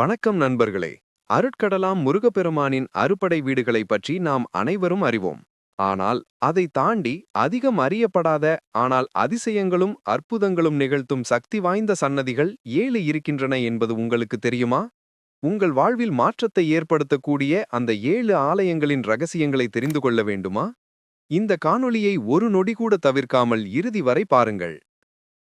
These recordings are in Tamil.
வணக்கம் நண்பர்களே. அருட்கடலாம் முருகப்பெருமானின் அறுபடை வீடுகளைப் பற்றி நாம் அனைவரும் அறிவோம். ஆனால் அதை தாண்டி அதிகம் அறியப்படாத ஆனால் அதிசயங்களும் அற்புதங்களும் நிகழ்த்தும் சக்தி வாய்ந்த சன்னதிகள் ஏழு இருக்கின்றன என்பது உங்களுக்கு தெரியுமா? உங்கள் வாழ்வில் மாற்றத்தை ஏற்படுத்தக்கூடிய அந்த ஏழு ஆலயங்களின் ரகசியங்களை தெரிந்து கொள்ள வேண்டுமா? இந்த காணொளியை ஒரு நொடி கூட தவிர்க்காமல் இறுதி வரை பாருங்கள்.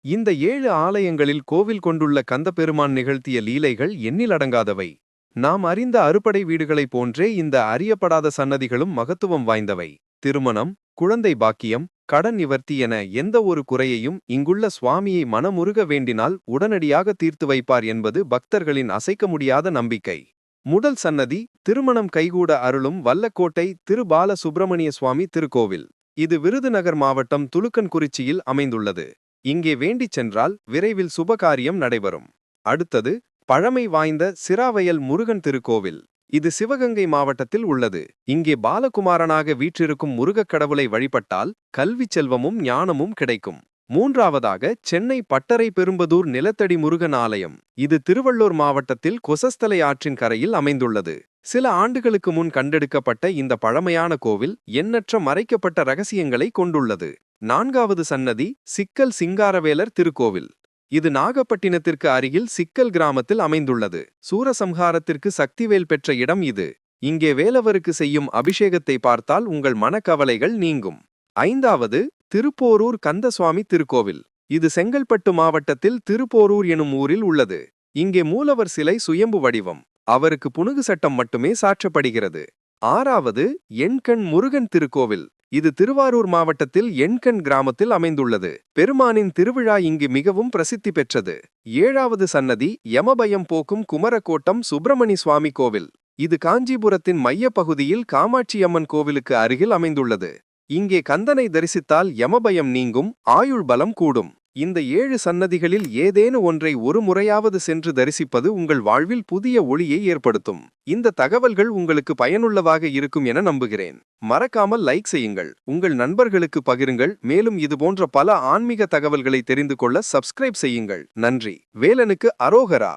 இந்த ஏழு ஆலயங்களில் கோவில் கொண்டுள்ள கந்தபெருமான் நிகழ்த்திய லீலைகள் எண்ணிலடங்காதவை நாம் அறிந்த அறுபடை வீடுகளைப் போன்றே இந்த அறியப்படாத சன்னதிகளும் மகத்துவம் வாய்ந்தவை. திருமணம் குழந்தை பாக்கியம் கடன் நிவர்த்தி என எந்த ஒரு குறையையும் இங்குள்ள சுவாமியை மனமுருக வேண்டினால் உடனடியாக தீர்த்து வைப்பார் என்பது பக்தர்களின் அசைக்க முடியாத நம்பிக்கை. முதல் சன்னதி திருமணம் கைகூட அருளும் வல்லக்கோட்டை திருபால சுப்பிரமணிய சுவாமி திருக்கோவில். இது விருதுநகர் மாவட்டம் துலுக்கன்குறிச்சியில் அமைந்துள்ளது. இங்கே வேண்டிச் சென்றால் விரைவில் சுபகாரியம் நடைபெறும். அடுத்தது பழமை வாய்ந்த சிராவயல் முருகன் திருக்கோவில். இது சிவகங்கை மாவட்டத்தில் உள்ளது. இங்கே பாலகுமாரனாக வீற்றிருக்கும் முருகக் கடவுளை வழிபட்டால் கல்வி செல்வமும் ஞானமும் கிடைக்கும். மூன்றாவதாக சென்னை பட்டறை பெரும்பதூர் நிலத்தடி முருகன் ஆலயம். இது திருவள்ளூர் மாவட்டத்தில் கொசஸ்தலை ஆற்றின் கரையில் அமைந்துள்ளது. சில ஆண்டுகளுக்கு முன் கண்டெடுக்கப்பட்ட இந்த பழமையான கோவில் எண்ணற்ற மறைக்கப்பட்ட ரகசியங்களை கொண்டுள்ளது. நான்காவது சன்னதி சிக்கல் சிங்காரவேலர் திருக்கோவில். இது நாகப்பட்டினத்திற்கு அருகில் சிக்கல் கிராமத்தில் அமைந்துள்ளது. சூரசம்ஹாரத்திற்கு சக்திவேல் பெற்ற இடம் இது. இங்கே வேலவருக்கு செய்யும் அபிஷேகத்தை பார்த்தால் உங்கள் மனக்கவலைகள் நீங்கும். ஐந்தாவது திருப்போரூர் கந்தசுவாமி திருக்கோவில். இது செங்கல்பட்டு மாவட்டத்தில் திருப்போரூர் எனும் ஊரில் உள்ளது. இங்கே மூலவர் சிலை சுயம்பு வடிவம். அவருக்கு புனுகு சட்டம் மட்டுமே சாற்றப்படுகிறது. ஆறாவது எண்கண் முருகன் திருக்கோவில். இது திருவாரூர் மாவட்டத்தில் எண்கண் கிராமத்தில் அமைந்துள்ளது. பெருமானின் திருவிழா இங்கு மிகவும் பிரசித்தி பெற்றது. ஏழாவது சன்னதி யமபயம் போக்கும் குமரக்கோட்டம் சுப்பிரமணி சுவாமி கோவில். இது காஞ்சிபுரத்தின் மையப்பகுதியில் காமாட்சியம்மன் கோவிலுக்கு அருகில் அமைந்துள்ளது. இங்கே கந்தனை தரிசித்தால் யமபயம் நீங்கும் ஆயுள் பலம் கூடும். இந்த ஏழு சன்னதிகளில் ஏதேனும் ஒன்றை ஒரு முறையாவது சென்று தரிசிப்பது உங்கள் வாழ்வில் புதிய ஒளியை ஏற்படுத்தும். இந்த தகவல்கள் உங்களுக்கு பயனுள்ளதாக இருக்கும் என நம்புகிறேன். மறக்காமல் லைக் செய்யுங்கள். உங்கள் நண்பர்களுக்கு பகிருங்கள். மேலும் இதுபோன்ற பல ஆன்மீக தகவல்களை தெரிந்து கொள்ள சப்ஸ்கிரைப் செய்யுங்கள். நன்றி. வேலனுக்கு அரோகரா.